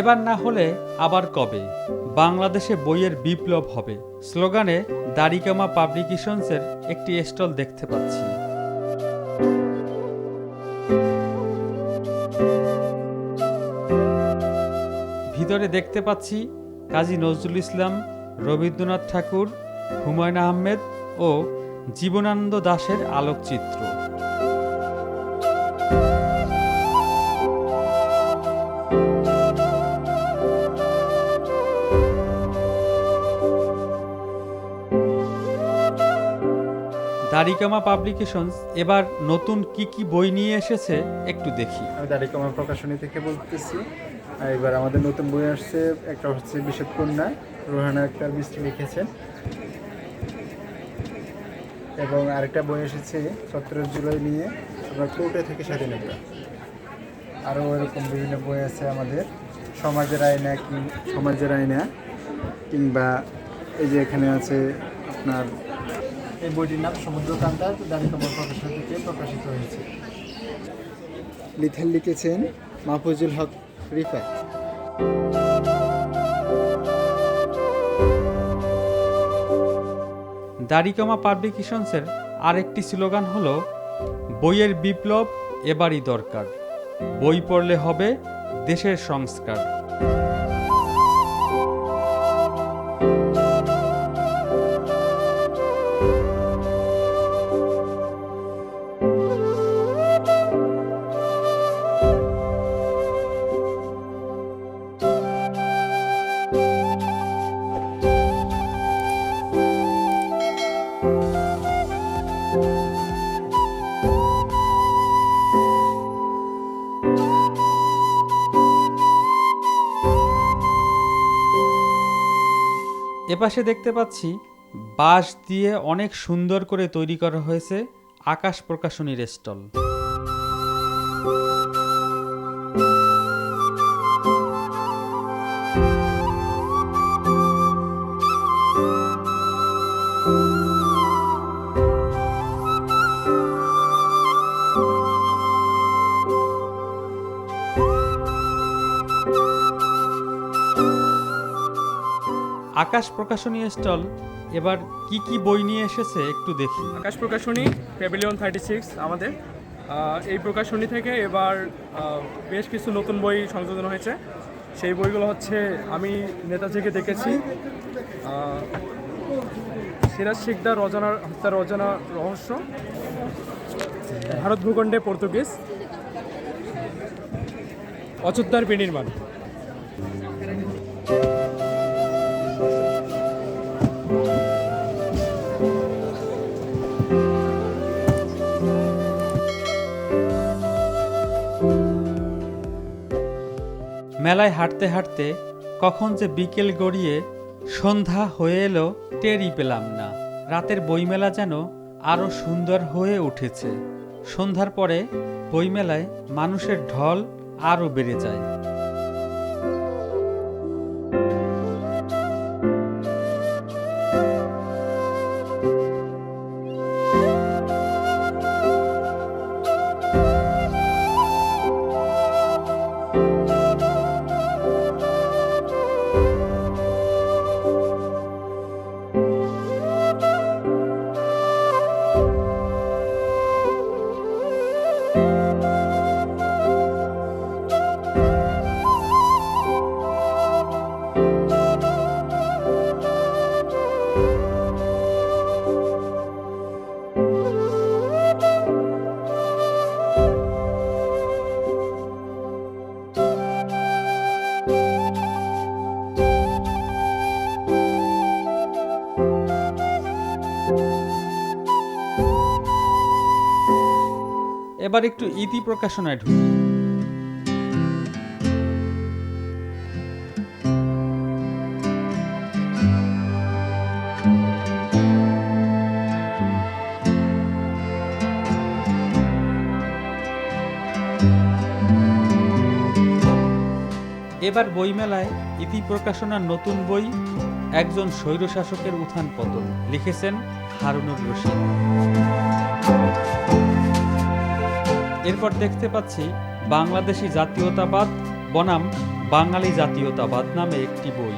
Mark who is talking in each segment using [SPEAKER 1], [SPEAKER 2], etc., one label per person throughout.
[SPEAKER 1] এবার না হলে আবার কবে? বাংলাদেশে বইয়ের বিপ্লব হবে। স্লোগানে দাড়িকামা পাবলিকেশনসের একটি স্টল দেখতে পাচ্ছি। ভিতরে দেখতে পাচ্ছি কাজী নজরুল ইসলাম, রবীন্দ্রনাথ ঠাকুর, হুমায়ুন আহমেদ ও জীবনানন্দ দাশের আলোকচিত্র। দাড়িকামা পাবলিকেশনস, এবার নতুন কি কি বই নিয়ে এসেছে একটু দেখি।
[SPEAKER 2] আমি দাড়িকমার প্রকাশনী থেকে বলতেছি। এবার আমাদের নতুন বই আসছে, একটা হচ্ছে বিষদ কন্যা রোহানা আক্তার বৃষ্টি লিখেছেন। এবং আরেকটা বই এসেছে সতেরো জুলাই নিয়ে আপনার কোর্টে থেকে স্বাধীনতা আরও এরকম বিভিন্ন বই আছে আমাদের। সমাজের আয়না কি, সমাজের আয়না, কিংবা এই যে এখানে আছে আপনার এই বইটির নাম সমুদ্রকান্তা দাড়িকমার প্রকাশনী থেকে প্রকাশিত হয়েছে লিথেল লিখেছেন মাহফুজুল হক রিফাত।
[SPEAKER 1] দাড়িকামা পাবলিকেশনসের আরেকটি স্লোগান হলো বইয়ের বিপ্লব এবারই দরকার। বই পড়লে হবে দেশের সংস্কার। এপাশে দেখতে পাচ্ছি বাঁশ দিয়ে অনেক সুন্দর করে তৈরি করা হয়েছে আকাশ প্রকাশনীর স্টল। আকাশ প্রকাশনী স্টল, এবার কি কি বই নিয়ে এসেছে একটু দেখি।
[SPEAKER 3] Akash Prakashani pavilion thirty six আমাদের এই প্রকাশনী থেকে এবার বেশ কিছু নতুন বই সংযোজন হয়েছে। সেই বইগুলো হচ্ছে আমি নেতাজিকে দেখেছি। সিরাজ শিকদার রচনার হত্যার রচনা রহস্য। ভারত ভূখণ্ডে পর্তুগিজ। অযোধ্যার বিনির্মাণ।
[SPEAKER 1] মেলায় হাঁটতে হাঁটতে কখন যে বিকেল গড়িয়ে সন্ধ্যা হয়ে এলো টেরই পেলাম না। রাতের বইমেলা যেন আরও সুন্দর হয়ে উঠেছে। সন্ধ্যার পরে বইমেলায় মানুষের ঢল আরও বেড়ে যায়। এবার একটু ইতি প্রকাশনায় ঢুকি। এবার বইমেলায় ইতি প্রকাশনার নতুন বই, একজন স্বৈরশাসকের উত্থান পতন, লিখেছেন হারুনুর রশিদ। এরপর দেখতে পাচ্ছি বাংলাদেশি জাতীয়তাবাদ বনাম বাঙালি জাতীয়তাবাদ নামে একটি বই।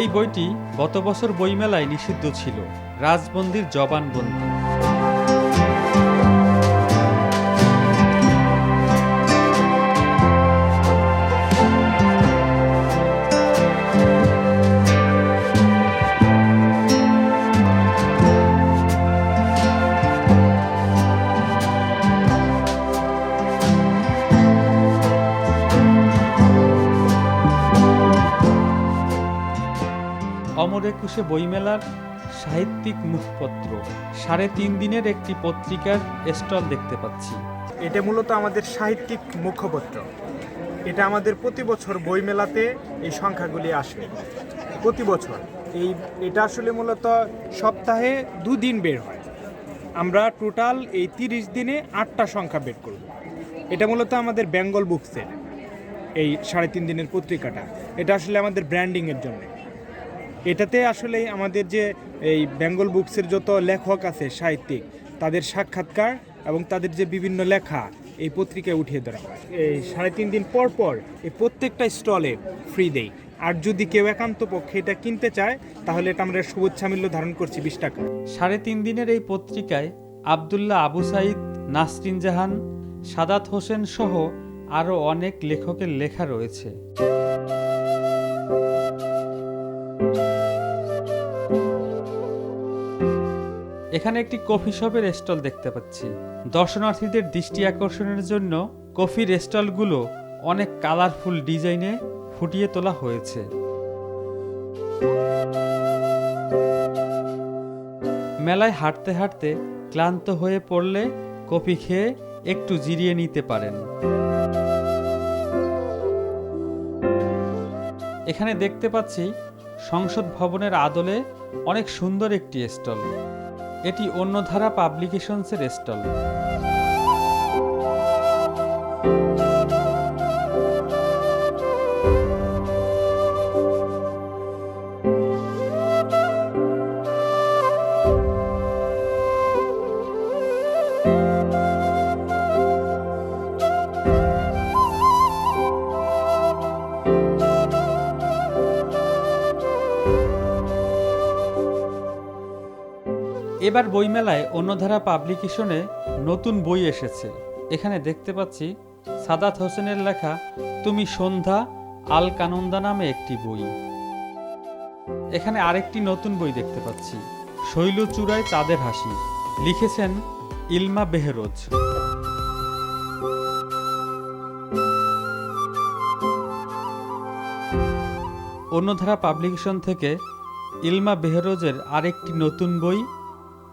[SPEAKER 1] এই বইটি গত বছর বইমেলায় নিষিদ্ধ ছিল। রাজবন্দির জবানবন্দি। অমর একুশে বইমেলার সাহিত্যিক মুখপত্র। সাড়ে তিন দিনের একটি পত্রিকার স্টল দেখতে পাচ্ছি।
[SPEAKER 4] এটা মূলত আমাদের সাহিত্যিক মুখপত্র। এটা আমাদের প্রতি বছর বইমেলাতে এই সংখ্যাগুলি আসে। প্রতি বছর। এই, এটা আসলে মূলত সপ্তাহে দুদিন বের হয়। আমরা টোটাল এই তিরিশ দিনে আটটা সংখ্যা বের করব। এটা মূলত আমাদের বেঙ্গল বুকসের এই সাড়ে তিন দিনের পত্রিকাটা। এটা আসলে আমাদের ব্র্যান্ডিংয়ের জন্য। এটাতে আসলে আমাদের যে এই বেঙ্গল বুকসের যত লেখক আছে, সাহিত্যিক, তাদের সাক্ষাৎকার এবং তাদের যে বিভিন্ন লেখা এই পত্রিকায় উঠিয়ে দেওয়া হয়। এই সাড়ে তিন দিন পর পর এই প্রত্যেকটা স্টলে ফ্রি দেই। আর যদি কেউ একান্ত পক্ষে এটা কিনতে চায়, তাহলে এটা আমরা শুভেচ্ছা মূল্য ধারণ করছি বিশ টাকা।
[SPEAKER 1] সাড়ে তিন দিনের এই পত্রিকায় আবদুল্লাহ আবু সাইদ নাসরিন জাহান, সাদাত হোসেন সহ আরও অনেক লেখকের লেখা রয়েছে। এখানে একটি কফি শপের স্টল দেখতে পাচ্ছি। দর্শনার্থীদের দৃষ্টি আকর্ষণের জন্য কফির স্টলগুলো অনেক কালারফুল ডিজাইনে ফুটিয়ে তোলা হয়েছে। মেলায় হাঁটতে হাঁটতে ক্লান্ত হয়ে পড়লে কফি খেয়ে একটু জিরিয়ে নিতে পারেন। এখানে দেখতে পাচ্ছি সংসদ ভবনের আদলে অনেক সুন্দর একটি স্টল। এটি অন্যধারা পাবলিকেশনসের স্টল। এবার বইমেলায় অন্যধারা পাবলিকেশনে নতুন বই এসেছে। এখানে দেখতে পাচ্ছি সাদাত হোসেনের লেখা তুমি সন্ধ্যা আল কানন্দা নামে একটি বই। এখানে আরেকটি নতুন বই দেখতে পাচ্ছি শৈলচূড়ায় চাঁদের হাসি লিখেছেন ইলমা বেহরোজ। অন্যধারা পাবলিকেশন থেকে ইলমা বেহরোজের আরেকটি নতুন বই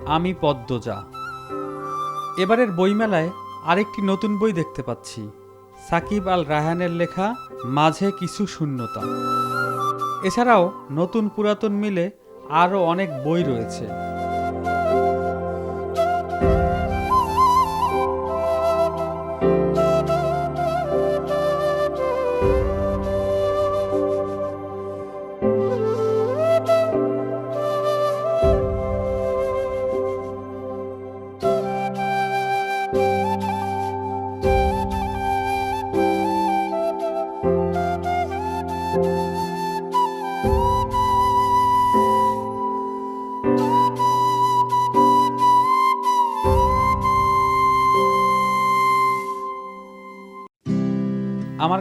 [SPEAKER 1] আমি পদ্মজা। এবারের বইমেলায় আরেকটি নতুন বই দেখতে পাচ্ছি। সাকিব আল রাহানের লেখা, মাঝে কিছু শূন্যতা। এছাড়াও নতুন পুরাতন মিলে আরও অনেক বই রয়েছে।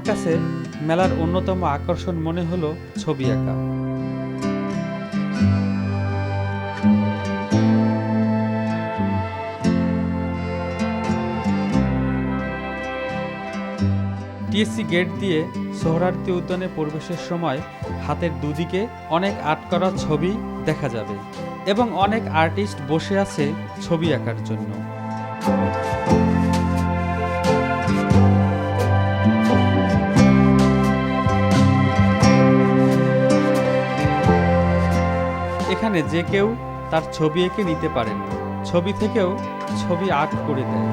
[SPEAKER 1] কাছে মেলার অন্যতম আকর্ষণ মনে হলো ছবি আঁকা। টিএসসি গেট দিয়ে সোহরার্থী উদ্যানে প্রবেশের সময় হাতের দুদিকে অনেক আর্ট করা ছবি দেখা যাবে এবং অনেক আর্টিস্ট বসে আছে ছবি আঁকার জন্য। এখানে যে কেউ তার ছবি এঁকে নিতে পারেন। ছবি থেকেও ছবি আর্ট করে দেয়